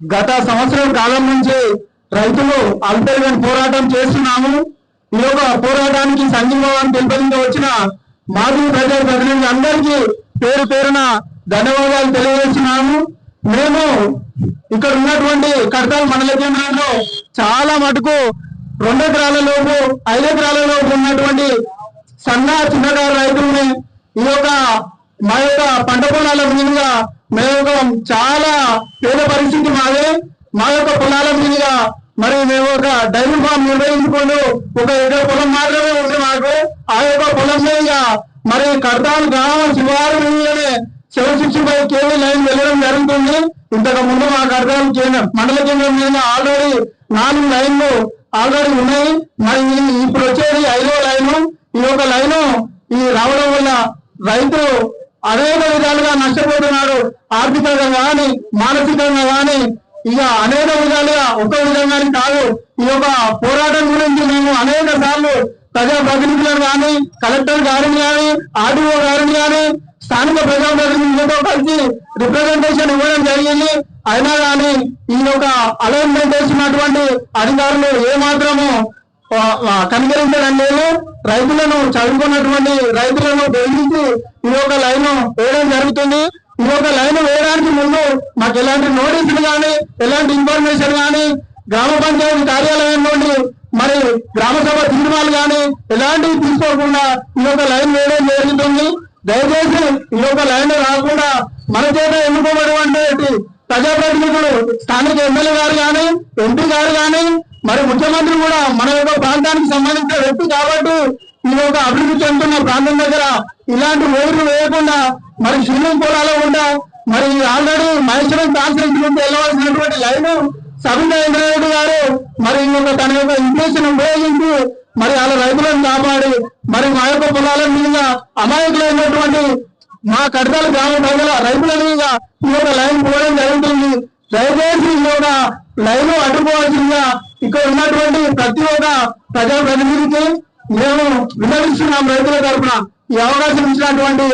గత సంవత్సరం కాలం నుంచి రైతులు అల్పేరుగని పోరాటం చేస్తున్నాము. ఈ యొక్క పోరాటానికి సంఘీభావం తెలిపేందుకు వచ్చిన మాజీ ప్రజా ప్రతినిధులు అందరికీ పేరు పేరున ధన్యవాదాలు తెలియజేస్తున్నాము. మేము ఇక్కడ ఉన్నటువంటి కడతాల మండల కేంద్రంలో చాలా మటుకు రెండు ఎకరాల లోపు ఐదు ఎకరాల లోపు ఉన్నటువంటి సన్న చిన్నకారు రైతుల్ని ఈ యొక్క మా యొక్క పంట పొలాల మీదుగా మేము చాలా పేద పరిస్థితి మాది. మా యొక్క పొలాల మీదుగా మరి మేము ఒక డైరీ ఫామ్ నిర్వహించుకుంటూ ఒక ఎకర పొలం మాత్రమే ఉంది మాకు. ఆ యొక్క పొలం మీద మరి కడతాను గ్రామం శివారు మీదనే seven sixty five KV line వెళ్ళడం జరుగుతుంది. ఇంతకు ముందు మా కడతాను కేంద్రం మండల కేంద్రం మీద ఆల్రెడీ నాలుగు లైన్లు ఆల్రెడీ ఉన్నాయి. మరి ఇప్పుడు వచ్చేది ఐదో లైను. ఈ యొక్క లైను ఈ రావడం వల్ల రైతు అనేక విధాలుగా నష్టపోతున్నాడు. ఆర్థికంగా కానీ మానసికంగా కానీ ఇక అనేక విధాలుగా ఒక విధంగా కాదు. ఈ యొక్క పోరాటం గురించి మేము అనేక సార్లు ప్రజా ప్రతినిధులను కానీ కలెక్టర్ గారిని కానీ ఆర్డీఓ గారిని కానీ స్థానిక ప్రజాప్రతినిధులతో కలిసి రిప్రజెంటేషన్ ఇవ్వడం జరిగింది. అయినా కానీ ఈ యొక్క అలైన్మెంట్ చేసినటువంటి అధికారులు ఏమాత్రము కనికరించడం లేదు రైతులను చదువుకున్నటువంటి రైతులను బెదిరించి ఈ యొక్క లైన్ వేయడం జరుగుతుంది. ఈ యొక్క లైన్ వేయడానికి ముందు మాకు ఎలాంటి నోటీసులు కానీ ఎలాంటి ఇన్ఫర్మేషన్ కానీ గ్రామ పంచాయతీ కార్యాలయం నుండి మరి గ్రామ సభ తీర్మానాలు కానీ ఎలాంటివి తీసుకోకుండా ఈ యొక్క లైన్ వేయడం జరుగుతుంది. దయచేసి ఈ యొక్క లైన్ రాకుండా మన చేత ఎన్నుకోబడినటువంటి ప్రజాప్రతినిధులు స్థానిక ఎమ్మెల్యే గారు కానీ ఎంపీ గారు కానీ మరి ముఖ్యమంత్రి కూడా మన యొక్క ప్రాంతానికి సంబంధించిన వ్యక్తి కాబట్టి ఈ యొక్క అభివృద్ధి చెందుతున్న ప్రాంతం దగ్గర ఇలాంటి ఓర్లు వేయకుండా మరి స్విమ్మింగ్ పూలాలో ఉండా మరి ఆల్రెడీ మహేశ్వరం కాన్ఫరెన్స్ నుంచి వెళ్ళవలసినటువంటి లైన్ సబితా ఇంద్రారెడ్డి గారు మరి ఇంకొక తన యొక్క ఇంప్రెషన్ ఉపయోగించి మరి వాళ్ళ రైతులను కాపాడి మరి మా యొక్క పొలాల మీద అమాయకులైనటువంటి మా కడతాల గ్రామ ప్రజల రైతుల మీద ఈ యొక్క లైన్ పోవడం జరుగుతుంది. దయచేసి ఈ యొక్క లైన్ అడ్డుకోవాల్సిందిగా ఇక్కడ ఉన్నటువంటి ప్రతి ఒక్క ప్రజా ప్రతినిధికి మేము విన్నవిస్తున్నాం రైతుల తరఫున ఈ అవకాశం ఇచ్చినటువంటి